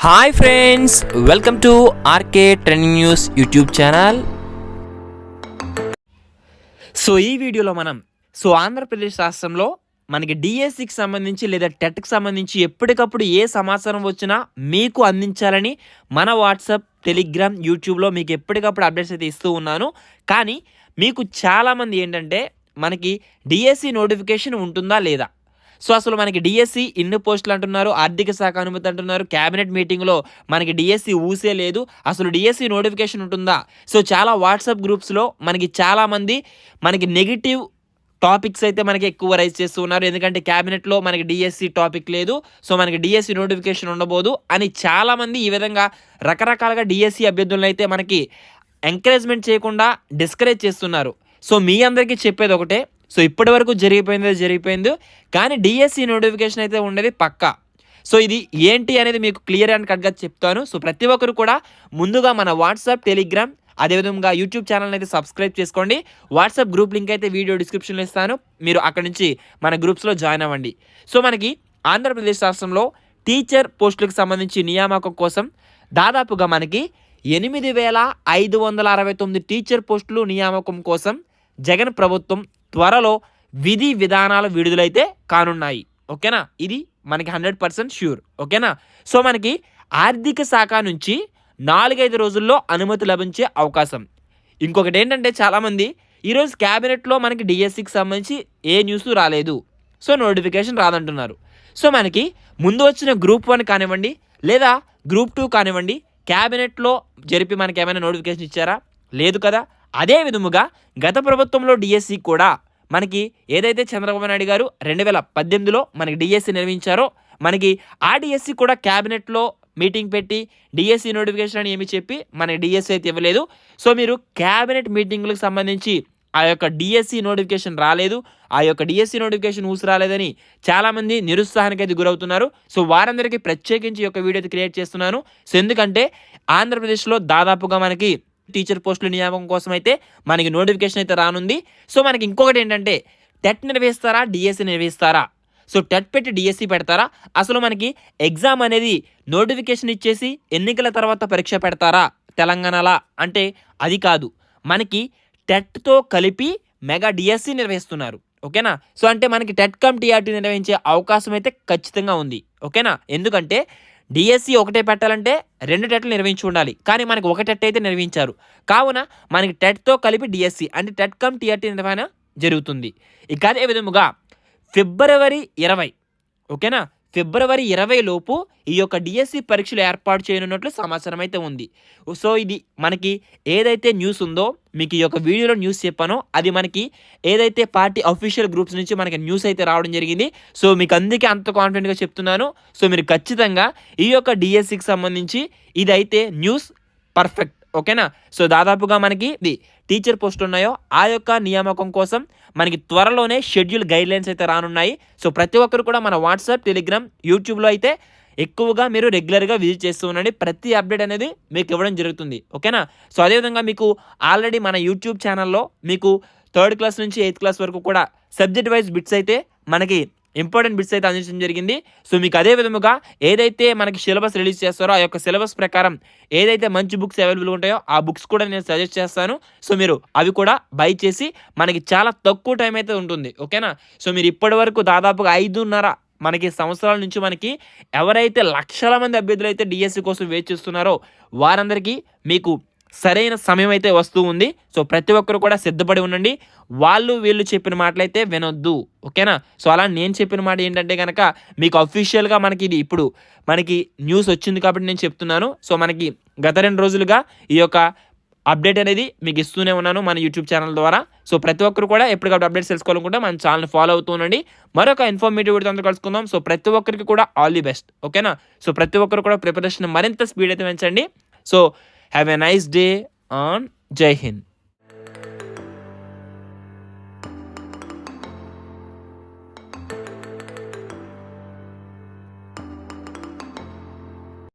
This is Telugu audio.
Hi friends welcome to RK trending news YouTube channel so ఈ వీడియోలో మనం సో ఆంధ్రప్రదేశ్ రాష్ట్రంలో మనకి డిఎస్సికి సంబంధించి లేదా టెట్కి సంబంధించి ఎప్పటికప్పుడు ఏ సమాచారం వచ్చినా మీకు అందించాలని మన వాట్సాప్ టెలిగ్రామ్ యూట్యూబ్లో మీకు ఎప్పటికప్పుడు అప్డేట్స్ అయితే ఇస్తూ ఉన్నాను. కానీ మీకు చాలామంది ఏంటంటే మనకి డిఎస్సి నోటిఫికేషన్ ఉంటుందా లేదా? సో అసలు మనకి డిఎస్సి ఇన్ని పోస్టులు అంటున్నారు ఆర్థిక శాఖ అనుమతి అంటున్నారు క్యాబినెట్ మీటింగ్లో మనకి డిఎస్సి ఊసే లేదు అసలు డిఎస్సి నోటిఫికేషన్ ఉంటుందా? సో చాలా వాట్సాప్ గ్రూప్స్లో మనకి చాలామంది మనకి నెగిటివ్ టాపిక్స్ అయితే మనకి ఎక్కువ రైజ్ చేస్తూ ఉన్నారు. ఎందుకంటే క్యాబినెట్లో మనకి డిఎస్సి టాపిక్ లేదు సో మనకి డిఎస్సి నోటిఫికేషన్ ఉండబోదు అని చాలామంది ఈ విధంగా రకరకాలుగా డిఎస్సి అభ్యర్థులను అయితే మనకి ఎంకరేజ్మెంట్ చేయకుండా డిస్కరేజ్ చేస్తున్నారు. సో మీ అందరికీ చెప్పేది ఒకటే సో ఇప్పటి వరకు జరిగిపోయిందో జరిగిపోయింది. కానీ డిఎస్సి నోటిఫికేషన్ అయితే ఉండేది పక్కా. సో ఇది ఏంటి అనేది మీకు క్లియర్ అండ్ కట్గా చెప్తాను. సో ప్రతి ఒక్కరు కూడా ముందుగా మన వాట్సాప్ టెలిగ్రామ్ అదేవిధంగా యూట్యూబ్ ఛానల్ అయితే సబ్స్క్రైబ్ చేసుకోండి. వాట్సాప్ గ్రూప్ లింక్ అయితే వీడియో డిస్క్రిప్షన్లో ఇస్తాను. మీరు అక్కడ నుంచి మన గ్రూప్స్లో జాయిన్ అవ్వండి. సో మనకి ఆంధ్రప్రదేశ్ రాష్ట్రంలో టీచర్ పోస్టులకు సంబంధించి నియామకం కోసం దాదాపుగా మనకి ఎనిమిది వేల ఐదు వందల అరవై తొమ్మిది టీచర్ పోస్టులు నియామకం కోసం జగన్ ప్రభుత్వం త్వరలో విధి విధానాల విడుదలైతే కానున్నాయి. ఓకేనా? ఇది మనకి హండ్రెడ్ పర్సెంట్ ష్యూర్. ఓకేనా? సో మనకి ఆర్థిక శాఖ నుంచి నాలుగైదు రోజుల్లో అనుమతి లభించే అవకాశం. ఇంకొకటి ఏంటంటే చాలామంది ఈరోజు క్యాబినెట్లో మనకి డిఎస్సికి సంబంధించి ఏ న్యూస్ రాలేదు. సో నోటిఫికేషన్ రాదంటున్నారు. సో మనకి ముందు వచ్చిన గ్రూప్ వన్ కానివ్వండి లేదా గ్రూప్ టూ కానివ్వండి క్యాబినెట్లో జరిపి మనకి ఏమైనా నోటిఫికేషన్ ఇచ్చారా? లేదు కదా? అదే విధముగా గత ప్రభుత్వంలో డిఎస్సి కూడా మనకి ఏదైతే చంద్రబాబు నాయుడు గారు రెండు వేల పద్దెనిమిదిలో మనకి డిఎస్సి నిర్వహించారో మనకి ఆ డిఎస్సి కూడా క్యాబినెట్లో మీటింగ్ పెట్టి డిఎస్సి నోటిఫికేషన్ అని ఏమి చెప్పి మనకి డిఎస్సి అయితే ఇవ్వలేదు. సో మీరు క్యాబినెట్ మీటింగ్లకు సంబంధించి ఆ యొక్క డిఎస్సి నోటిఫికేషన్ రాలేదు. ఆ యొక్క డిఎస్సి నోటిఫికేషన్ ఊసి రాలేదని చాలామంది నిరుత్సాహానికి అయితే గురవుతున్నారు. సో వారందరికీ ప్రత్యేకించి ఈ యొక్క వీడియో అయితే క్రియేట్ చేస్తున్నాను. సో ఎందుకంటే ఆంధ్రప్రదేశ్లో దాదాపుగా మనకి టీచర్ పోస్టుల నియామకం కోసం అయితే మనకి నోటిఫికేషన్ అయితే రానుంది. సో మనకి ఇంకొకటి ఏంటంటే టెట్ నిర్వహిస్తారా డిఎస్సి నిర్వహిస్తారా? సో టెట్ పెట్టి డిఎస్సి పెడతారా? అసలు మనకి ఎగ్జామ్ అనేది నోటిఫికేషన్ ఇచ్చేసి ఎన్నికల తర్వాత పరీక్ష పెడతారా తెలంగాణలా? అంటే అది కాదు. మనకి టెట్తో కలిపి మెగా డిఎస్సి నిర్వహిస్తున్నారు. ఓకేనా? సో అంటే మనకి టెట్ కమ్ టీఆర్టీ నిర్వహించే అవకాశం అయితే ఖచ్చితంగా ఉంది. ఓకేనా? ఎందుకంటే డిఎస్సి ఒకటే పెట్టాలంటే రెండు టెట్లు నిర్వహించి ఉండాలి. కానీ మనకి ఒక టెట్ అయితే నిర్వహించారు. కావున మనకి టెట్తో కలిపి డిఎస్సి అంటే టెట్ కమ్ టీఆర్టీ నిర్వహణ జరుగుతుంది. ఇక అదే విధముగా ఫిబ్రవరి ఇరవై ఓకేనా? ఫిబ్రవరి ఇరవై లోపు ఈ యొక్క డిఎస్సి పరీక్షలు ఏర్పాటు చేయనున్నట్లు సమాచారం అయితే ఉంది. సో ఇది మనకి ఏదైతే న్యూస్ ఉందో మీకు ఈ యొక్క వీడియోలో న్యూస్ చెప్పానో. అది మనకి ఏదైతే పార్టీ అఫీషియల్ గ్రూప్స్ నుంచి మనకి న్యూస్ అయితే రావడం జరిగింది. సో మీకు అందుకే అంత కాన్ఫిడెంట్గా చెప్తున్నాను. సో మీరు ఖచ్చితంగా ఈ యొక్క డిఎస్సికి సంబంధించి ఇదైతే న్యూస్ పర్ఫెక్ట్ ఓకేనా? సో దాదాపుగా మనకి ఇది టీచర్ పోస్ట్ ఉన్నాయో ఆ యొక్క నియామకం కోసం మనకి త్వరలోనే షెడ్యూల్ గైడ్లైన్స్ అయితే రానున్నాయి. సో ప్రతి ఒక్కరు కూడా మన వాట్సాప్ టెలిగ్రామ్ యూట్యూబ్లో అయితే ఎక్కువగా మీరు రెగ్యులర్గా విజిట్ చేస్తూ ఉండండి. ప్రతి అప్డేట్ అనేది మీకు ఇవ్వడం జరుగుతుంది. ఓకేనా? సో అదేవిధంగా మీకు ఆల్రెడీ మన యూట్యూబ్ ఛానల్లో మీకు థర్డ్ క్లాస్ నుంచి ఎయిత్ క్లాస్ వరకు కూడా సబ్జెక్ట్ వైజ్ బిట్స్ అయితే మనకి ఇంపార్టెంట్ బిట్స్ అయితే అందించడం జరిగింది. సో మీకు అదే విధముగా ఏదైతే మనకి సిలబస్ రిలీజ్ చేస్తారో ఆ యొక్క సిలబస్ ప్రకారం ఏదైతే మంచి బుక్స్ అవైలబుల్ ఉంటాయో ఆ బుక్స్ కూడా నేను సజెస్ట్ చేస్తాను. సో మీరు అవి కూడా బై చేసి మనకి చాలా తక్కువ టైం అయితే ఉంటుంది. ఓకేనా? సో మీరు ఇప్పటి వరకు దాదాపుగా ఐదున్నర మనకి సంవత్సరాల నుంచి మనకి ఎవరైతే లక్షల మంది అభ్యర్థులు అయితే డిఎస్సి కోసం వేచి చూస్తున్నారో వారందరికీ మీకు సరైన సమయం అయితే వస్తూ ఉంది. సో ప్రతి ఒక్కరు కూడా సిద్ధపడి ఉండండి. వాళ్ళు వీళ్ళు చెప్పిన మాటలైతే వినొద్దు. ఓకేనా? సో అలా నేను చెప్పిన మాట ఏంటంటే కనుక మీకు అఫీషియల్గా మనకి ఇది ఇప్పుడు మనకి న్యూస్ వచ్చింది కాబట్టి నేను చెప్తున్నాను. సో మనకి గత రెండు రోజులుగా ఈ యొక్క అప్డేట్ అనేది మీకు ఇస్తూనే ఉన్నాను మన యూట్యూబ్ ఛానల్ ద్వారా. సో ప్రతి ఒక్కరు కూడా ఎప్పటికప్పుడు అప్డేట్స్ తెలుసుకోవాలనుకుంటే మన ఛానల్ ఫాలో అవుతూ ఉండండి. మరొక ఇన్ఫర్మేటివ్ వీడియో కలుసుకుందాం. సో ప్రతి ఒక్కరికి కూడా ఆల్ ది బెస్ట్ ఓకేనా? సో ప్రతి ఒక్కరు కూడా ప్రిపరేషన్ మరింత స్పీడ్ అయితే పెంచండి. So Have a nice day on Jai Hind.